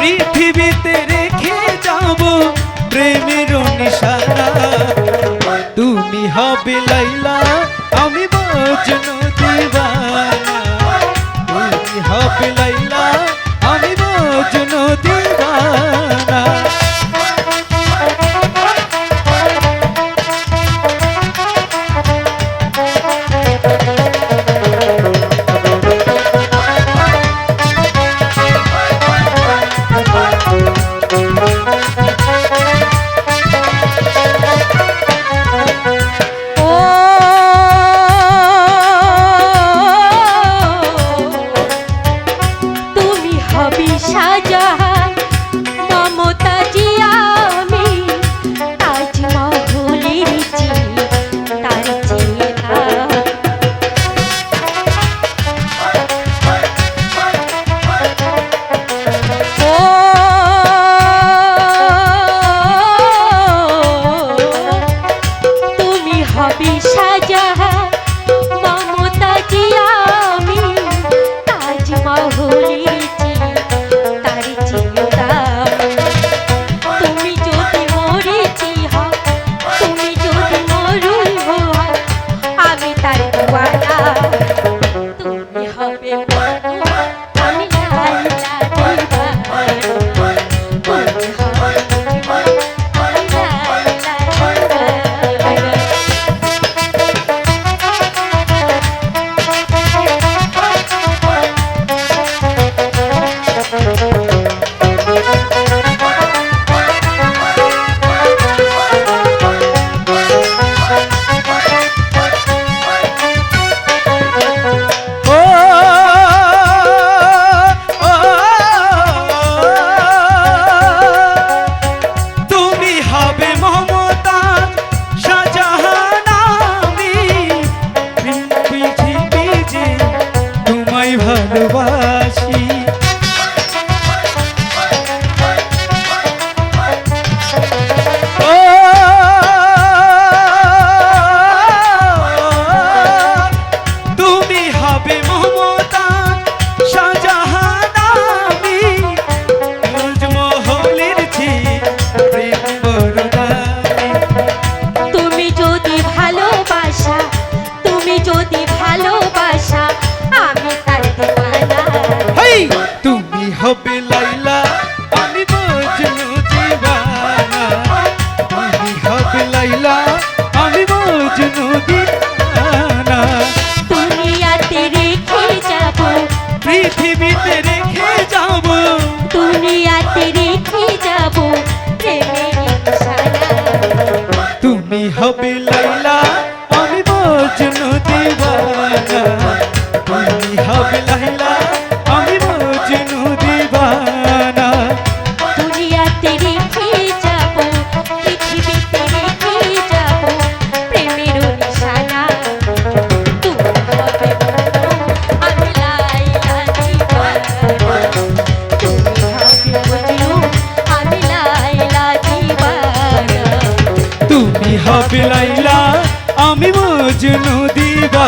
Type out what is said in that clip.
পৃথিবীতে রেখে যাব প্রেমের নিশানা। তুমি হবে লাইলা আমি বাজনো দিবা। সবই সাজা ಸರ್ವಾ পৃথিবীতে রেখে যাব। দুনিয়াতে রেখে যাব তুমি হবে লাইলা আমি বজন দেবানা। তুমি হবে লাইলা বিলাইলা আমি মজনু দিবা